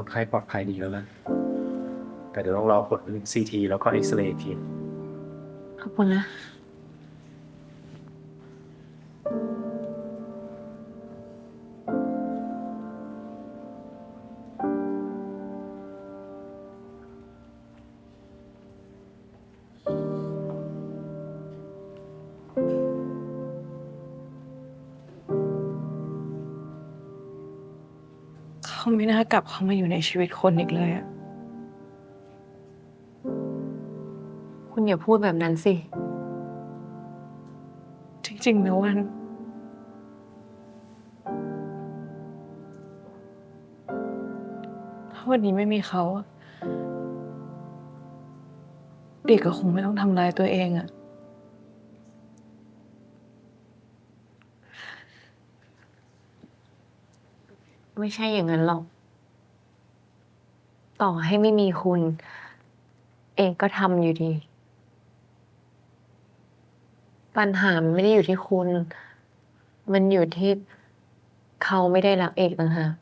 คนไข้ปลอดภัยดีแล้วนะ แต่เดี๋ยวต้องรอผลซีทีแล้วก็เอ็กซเรย์อีกที ขอบคุณนะ เขาไม่น่ากลับเข้ามาอยู่ในชีวิตคนอีกเลยอะคุณอย่าพูดแบบนั้นสิ จริงๆนะวัน ถ้าวันนี้ไม่มีเขาอะเด็กก็คงไม่ต้องทำร้ายตัวเองอะ ไม่ใช่อย่างนั้นหรอก ต่อให้ไม่มีคุณ เอกก็ทำอยู่ดี ปัญหามันไม่ได้อยู่ที่คุณ มันอยู่ที่เขาไม่ได้รักเอกต่างหาก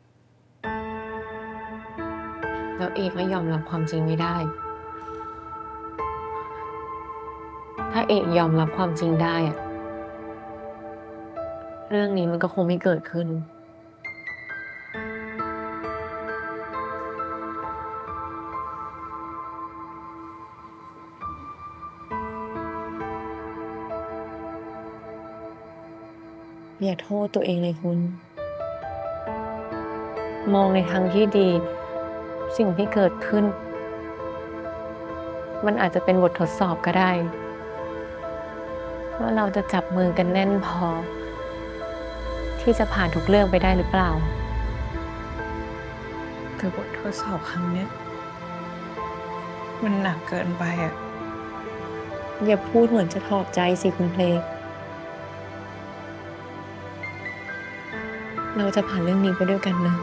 แล้วเอกก็ยอมรับความจริงไม่ได้ ถ้าเอกยอมรับความจริงได้อะเรื่องนี้มันก็คงไม่เกิดขึ้น อย่าโทษตัวเองเลยคุณ มองในทางที่ดี สิ่งที่เกิดขึ้น มันอาจจะเป็นบททดสอบก็ได้ ว่าเราจะจับมือกันแน่นพอ ที่จะผ่านทุกเรื่องไปได้หรือเปล่าแต่บททดสอบครั้งเนี้ยมันหนักเกินไปอะอย่าพูดเหมือนจะถอดใจสิคุณเพลง เราจะผ่านเรื่องนี้ไปด้วยกันนะ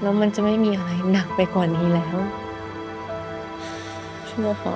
แล้วมันจะไม่มีอะไรหนักไปกว่านี้แล้ว เชื่อเขา